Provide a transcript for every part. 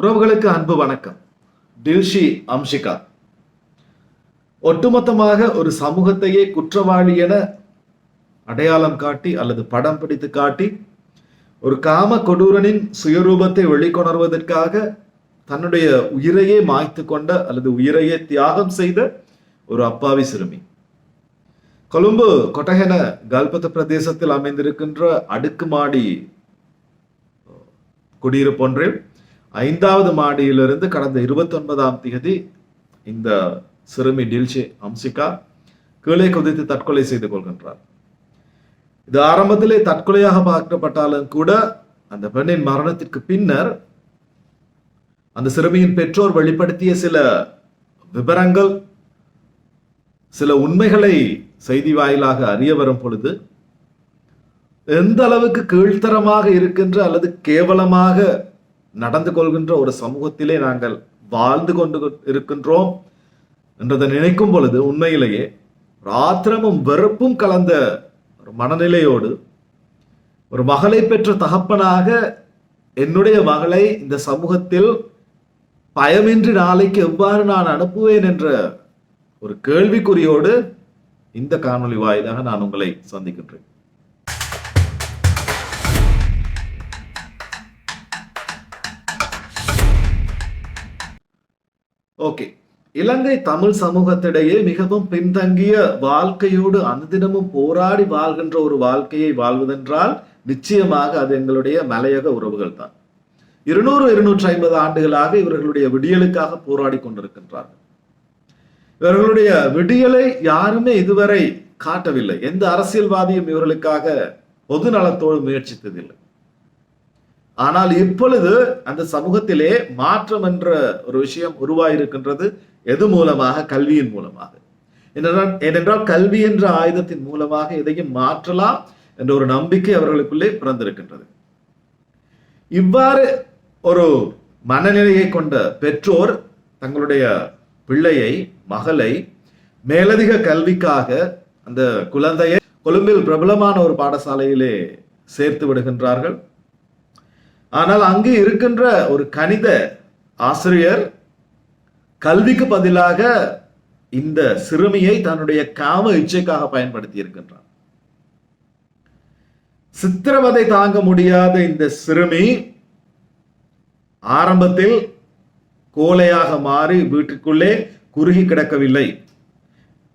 உறவுகளுக்கு அன்பு வணக்கம். டில்ஷி அம்ஷிகா. ஒட்டுமொத்தமாக ஒரு சமூகத்தையே குற்றவாளி என அடையாளம் காட்டி அல்லது படம் பிடித்து காட்டி ஒரு காம கொடூரனின் சுயரூபத்தை வெளிக்கொணர்வதற்காக தன்னுடைய உயிரையே மாய்த்து கொண்ட அல்லது உயிரையே தியாகம் செய்த ஒரு அப்பாவி சிறுமி. கொழும்பு கொட்டகென கல்பத்த பிரதேசத்தில் அமைந்திருக்கின்ற அடுக்குமாடி குடியிருப்பொன்றில் ஐந்தாவது மாடியிலிருந்து கடந்த இருபத்தொன்பதாம் தேதி இந்த சிறுமி டில்ஷே அம்சிகா கீழே குதித்து தற்கொலை செய்து கொள்கின்றார். இது ஆரம்பத்திலே தற்கொலையாக பார்க்கப்பட்டாலும் கூட அந்த பெண்ணின் மரணத்திற்கு பின்னர் அந்த சிறுமியின் பெற்றோர் வெளிப்படுத்திய சில விபரங்கள் சில உண்மைகளை செய்தி வாயிலாக அறிய வரும் பொழுது எந்த அளவுக்கு கீழ்த்தரமாக இருக்கின்ற அல்லது கேவலமாக நடந்து கொள்கின்ற ஒரு சமூகத்திலே நாங்கள் வாழ்ந்து கொண்டு இருக்கின்றோம் என்றதை நினைக்கும் பொழுது உண்மையிலேயே ஆத்திரமும் வெறுப்பும் கலந்த ஒரு மனநிலையோடு ஒரு மகளை பெற்ற தகப்பனாக என்னுடைய மகளை இந்த சமூகத்தில் பயமின்றி நாளைக்கு எவ்வாறு நான் அனுப்புவேன் என்ற ஒரு கேள்விக்குறியோடு இந்த காணொளி வாயிலாக நான் உங்களை சந்திக்கின்றேன். ஓகே. இலங்கை தமிழ் சமூகத்திடையே மிகவும் பின்தங்கிய வாழ்க்கையோடு அனுதினமும் போராடி வாழ்கின்ற ஒரு வாழ்க்கையை வாழ்வதென்றால் நிச்சயமாக அது எங்களுடைய மலையக உறவுகள் தான் இருநூறு இருநூற்றி ஐம்பது ஆண்டுகளாக இவர்களுடைய விடியலுக்காக போராடி கொண்டிருக்கின்றார்கள். இவர்களுடைய விடியலை யாருமே இதுவரை காட்டவில்லை. எந்த அரசியல்வாதியும் இவர்களுக்காக பொது நலத்தோடு முயற்சித்ததில்லை. ஆனால் இப்பொழுது அந்த சமூகத்திலே மாற்றம் என்ற ஒரு விஷயம் உருவாயிருக்கின்றது. எது மூலமாக? கல்வியின் மூலமாக. ஏனென்றால் ஏனென்றால் கல்வி என்ற ஆயுதத்தின் மூலமாக எதையும் மாற்றலாம் என்ற ஒரு நம்பிக்கை அவர்களுக்குள்ளே பிறந்திருக்கின்றது. இவ்வாறு ஒரு மனநிலையை கொண்ட பெற்றோர் தங்களுடைய பிள்ளையை மகளை மேலதிக கல்விக்காக அந்த குழந்தையை கொழும்பில் பிரபலமான ஒரு பாடசாலையிலே சேர்த்து விடுகின்றார்கள். ஆனால் அங்கு இருக்கின்ற ஒரு கணித ஆசிரியர் கல்விக்கு பதிலாக இந்த சிறுமியை தன்னுடைய காம இச்சைக்காக பயன்படுத்தி இருக்கின்றார் சித்திரவதை தாங்க முடியாத இந்த சிறுமி ஆரம்பத்தில் கோலையாக மாறி வீட்டுக்குள்ளே குறுகி கிடக்கவில்லை.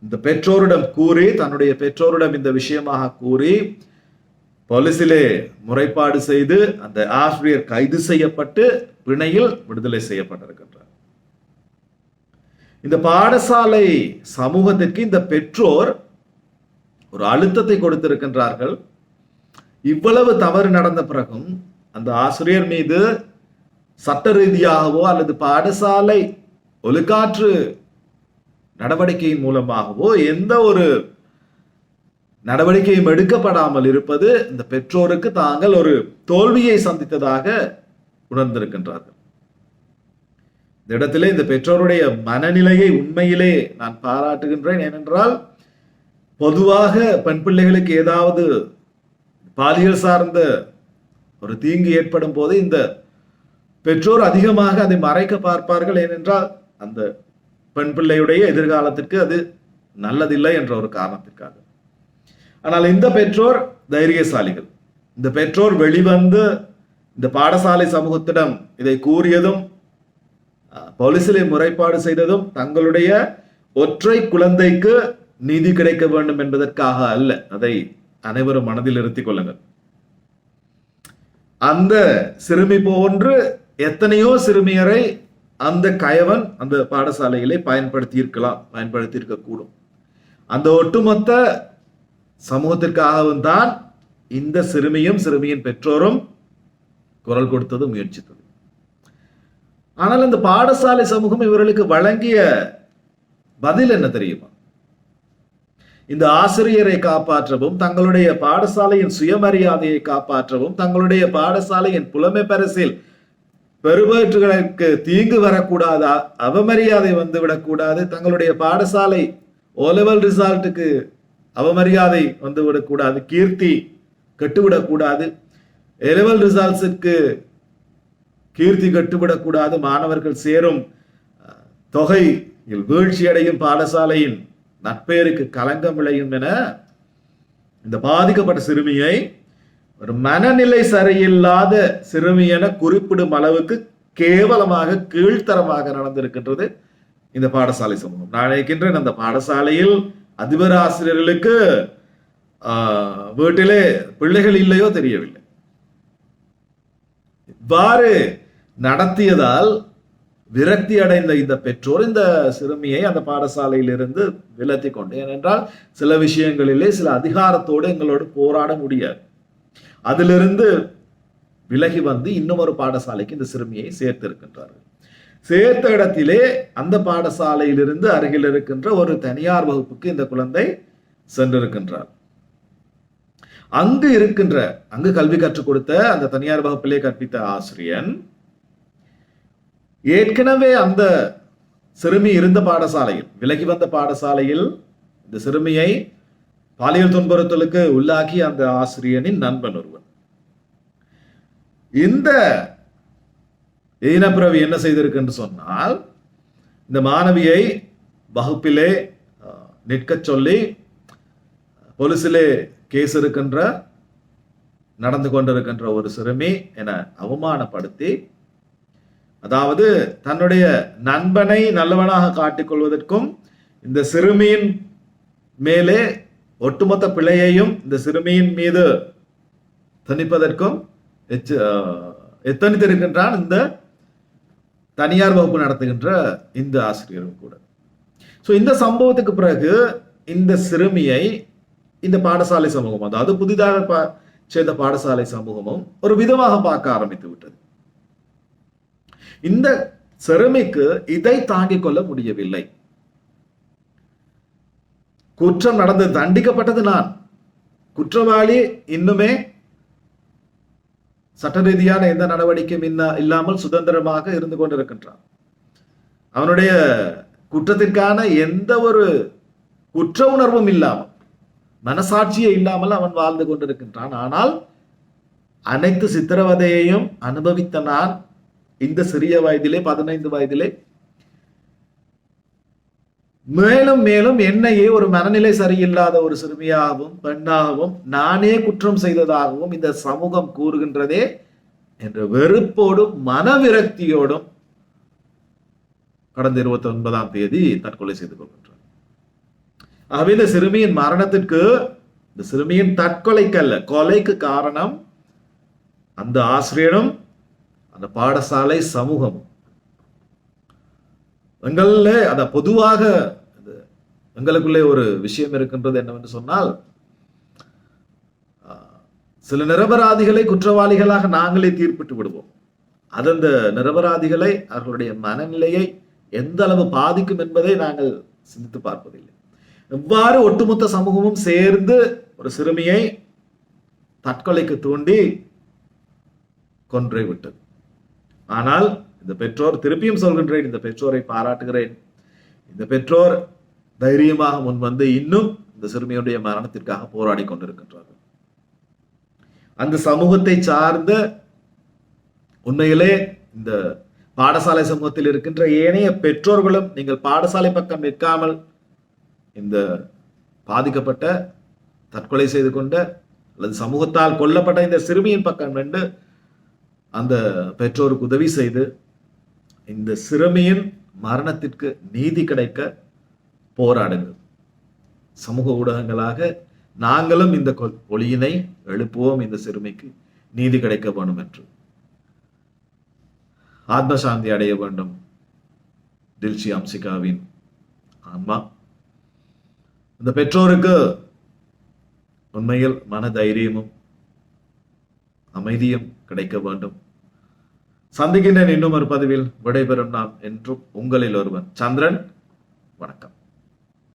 இந்த பெற்றோரிடம் கூறி தன்னுடைய பெற்றோரிடம் இந்த விஷயமாக கூறி போலீசிலே முறைப்பாடு செய்து அந்த ஆசிரியர் கைது செய்யப்பட்டு பிணையில் விடுதலை செய்யப்பட்டிருக்கின்றார். இந்த பாடசாலை சமூகத்திற்கு இந்த பெற்றோர் ஒரு அழுத்தத்தை கொடுத்திருக்கின்றார்கள். இவ்வளவு தவறு நடந்த பிறகும் அந்த ஆசிரியர் மீது சட்ட ரீதியாகவோ அல்லது பாடசாலை ஒழுக்காற்று நடவடிக்கையின் மூலமாகவோ எந்த ஒரு நடவடிக்கையும் எடுக்கப்படாமல் இருப்பது இந்த பெற்றோருக்கு தாங்கள் ஒரு தோல்வியை சந்தித்ததாக உணர்ந்திருக்கின்றார்கள். இந்த இடத்திலே இந்த பெற்றோருடைய மனநிலையை உண்மையிலே நான் பாராட்டுகின்றேன். ஏனென்றால் பொதுவாக பெண் பிள்ளைகளுக்கு ஏதாவது பாலியல் சார்ந்த ஒரு தீங்கு ஏற்படும் போது இந்த பெற்றோர் அதிகமாக அதை மறைக்க பார்ப்பார்கள். ஏனென்றால் அந்த பெண் பிள்ளையுடைய எதிர்காலத்திற்கு அது நல்லதில்லை என்ற ஒரு காரணத்திற்காக. ஆனால் இந்த பெற்றோர் தைரியசாலிகள். இந்த பெற்றோர் வெளிவந்து இந்த பாடசாலை சமூகத்திடம் இதை கூறியதும் போலீசிலே முறைப்பாடு செய்ததும் தங்களுடைய ஒற்றை குழந்தைக்கு நீதி கிடைக்க வேண்டும் என்பதற்காக அல்ல. அதை அனைவரும் மனதில் நிறுத்திக் கொள்ளுங்கள். அந்த சிறுமி போன்று எத்தனையோ சிறுமியரை அந்த கயவன் அந்த பாடசாலையிலே பயன்படுத்தி இருக்கலாம் பயன்படுத்தி இருக்கக்கூடும் அந்த ஒட்டுமொத்த சமூகத்திற்காகவும் தான் இந்த சிறுமியும் சிறுமியின் பெற்றோரும் குரல் கொடுத்தது முயற்சித்தது. ஆனால் இந்த பாடசாலை சமூகம் இவர்களுக்கு வழங்கிய பதில் என்ன தெரியுமா? இந்த ஆசிரியரை காப்பாற்றவும் தங்களுடைய பாடசாலையின் சுயமரியாதையை காப்பாற்றவும் தங்களுடைய பாடசாலையின் புலமை பரிசில் பெருவேற்றுகளுக்கு தீங்கு வரக்கூடாது? அவமரியாதை வந்துவிடக்கூடாது? தங்களுடைய பாடசாலை ஓலெவல் ரிசால்ட்டுக்கு அவமரியாதை வந்து விடக்கூடாது கீர்த்தி கட்டுவிடக்கூடாது எலெவல் ரிசால்ட்ஸுக்கு கீர்த்தி கட்டுவிடக்கூடாது மாணவர்கள் சேரும் அஹ், தொகையில் வீழ்ச்சியடையும் பாடசாலையின் நட்பெயருக்கு கலங்கம் விளையும் என இந்த பாதிக்கப்பட்ட சிறுமியை ஒரு மனநிலை சரியில்லாத சிறுமி என குறிப்பிடும் அளவுக்கு கேவலமாக கீழ்த்தரமாக நடந்திருக்கின்றது இந்த பாடசாலை சமூகம். நான் நினைக்கின்றேன் அந்த பாடசாலையில் அதிபர் ஆசிரியர்களுக்கு ஆஹ், வீட்டிலே பிள்ளைகள் இல்லையோ தெரியவில்லை. இவ்வாறு நடத்தியதால் விரக்தி அடைந்த இந்த பெற்றோர் இந்த சிறுமியை அந்த பாடசாலையிலிருந்து விலத்தி கொண்டு ஏனென்றால் சில விஷயங்களிலே சில அதிகாரத்தோடு எங்களோடு போராட முடியாது. அதிலிருந்து விலகி வந்து இன்னும் ஒரு பாடசாலைக்கு இந்த சிறுமியை சேர்த்திருக்கின்றார்கள். சேர்த்த இடத்திலே அந்த பாடசாலையிலிருந்து அருகில் இருக்கின்ற ஒரு தனியார் வகுப்புக்கு இந்த குழந்தை சென்றிருக்கின்றார். அங்கு இருக்கின்ற அங்கு கல்வி கற்றுக் கொடுத்த அந்த தனியார் வகுப்பிலே கற்பித்த ஆசிரியன் ஏற்கனவே அந்த சிறுமி இருந்த பாடசாலையில் விலகி வந்த பாடசாலையில் இந்த சிறுமியை பாலியல் துன்புறுத்தலுக்கு உள்ளாக்கி அந்த ஆசிரியனின் நண்பன் ஒருவன். இந்த ஈனப்பிரவி என்ன செய்திருக்கு சொன்னால் இந்த மாணவியை வகுப்பிலே நிற்கச் சொல்லி போலீஸிலே கேஸ் இருக்கின்ற நடந்து கொண்டிருக்கின்ற ஒரு சிறுமி என அவமானப்படுத்தி அதாவது தன்னுடைய நண்பனை நல்லவனாக காட்டிக்கொள்வதற்கும் இந்த சிறுமியின் மேலே ஒட்டுமொத்த பிழையையும் இந்த சிறுமியின் மீது திணிப்பதற்கும் எச்ச- எத்தனித்திருக்கின்றான் இந்த தனியார் வகுப்பு நடத்துகின்ற இந்த ஆசிரியரும் கூட. ஸோ இந்த சம்பவத்துக்கு பிறகு இந்த சிறுமியை இந்த பாடசாலை சமூகம் அதாவது புதிதாக பா- சேர்ந்த பாடசாலை சமூகமும் ஒரு விதமாக பார்க்க ஆரம்பித்து விட்டது. இந்த சிறுமிக்கு இதை தாங்கிக் கொள்ள முடியவில்லை. குற்றம் நடந்து தண்டிக்கப்பட்டது நான். குற்றவாளி இன்னுமே சட்ட ரீதியான எந்த நடவடிக்கையும் இல்லா இல்லாமல் சுதந்திரமாக இருந்து கொண்டிருக்கின்றான். அவனுடைய குற்றத்திற்கான எந்த ஒரு குற்ற உணர்வும் இல்லாமல் மனசாட்சியே இல்லாமல் அவன் வாழ்ந்து கொண்டிருக்கின்றான். ஆனால் அனைத்து சித்திரவதையையும் அனுபவித்த நான் இந்த சிறிய வயதிலே பதினைந்து வயதிலே மேலும் மேலும் என்னையே ஒரு மனநிலை சரியில்லாத ஒரு சிறுமியாகவும் பெண்ணாகவும் நானே குற்றம் செய்ததாகவும் இந்த சமூகம் கூறுகின்றதே என்ற வெறுப்போடும் மனவிரக்தியோடும் கடந்த இருபத்தி ஒன்பதாம் தேதி தற்கொலை செய்து கொள்கின்றார் ஆகவே இந்த சிறுமியின் மரணத்திற்கு இந்த சிறுமியின் தற்கொலைக்கல்ல கொலைக்கு காரணம் அந்த ஆசிரியரும் அந்த பாடசாலை சமூகமும். எங்கள்ல அத பொதுவாக எங்களுக்குள்ளே ஒரு விஷயம் இருக்கின்றது என்னவென்று சொன்னால் சில நிரபராதிகளை குற்றவாளிகளாக நாங்களே தீர்ப்பிட்டு விடுவோம். அது அந்த நிரபராதிகளை அவர்களுடைய மனநிலையை எந்த அளவு பாதிக்கும் என்பதை நாங்கள் சிந்தித்து பார்ப்பதில்லை. எவ்வாறு ஒட்டுமொத்த சமூகமும் சேர்ந்து ஒரு சிறுமியை தற்கொலைக்கு தூண்டி கொன்றே விட்டது. ஆனால் இந்த பெற்றோர் திருப்பியும் சொல்கின்றேன் இந்த பெற்றோரை பாராட்டுகிறேன். இந்த பெற்றோர் தைரியமாக முன்வந்து இன்னும் இந்த சிறுமியுடைய மரணத்திற்காக போராடி கொண்டிருக்கின்றார்கள். அந்த சமூகத்தை சார்ந்த உண்மையிலே இந்த பாடசாலை சமூகத்தில் இருக்கின்ற ஏனைய பெற்றோர்களும் நீங்கள் பாடசாலை பக்கம் நிற்காமல் இந்த பாதிக்கப்பட்ட தற்கொலை செய்து கொண்ட அல்லது சமூகத்தால் கொல்லப்பட்ட இந்த சிறுமியின் பக்கம் நின்று அந்த பெற்றோருக்கு உதவி செய்து இந்த சிறுமியின் மரணத்திற்கு நீதி கிடைக்க போராடுங்கள். சமூக ஊடகங்களாக நாங்களும் இந்த கொ- ஒளியினை எழுப்புவோம் இந்த சிறுமிக்கு நீதி கிடைக்க வேண்டும் என்று ஆத்ம சாந்தி அடைய வேண்டும். தில்ஷி அம்சிகாவின் அம்மா இந்த பெற்றோருக்கு உண்மையில் மன தைரியமும் அமைதியும் கிடைக்க வேண்டும். சந்திக்கின்றேன் இன்னும் ஒரு பதிவில் விடைபெறும் நாம் என்றும் உங்களில் ஒருவன். சந்திரன் வணக்கம்.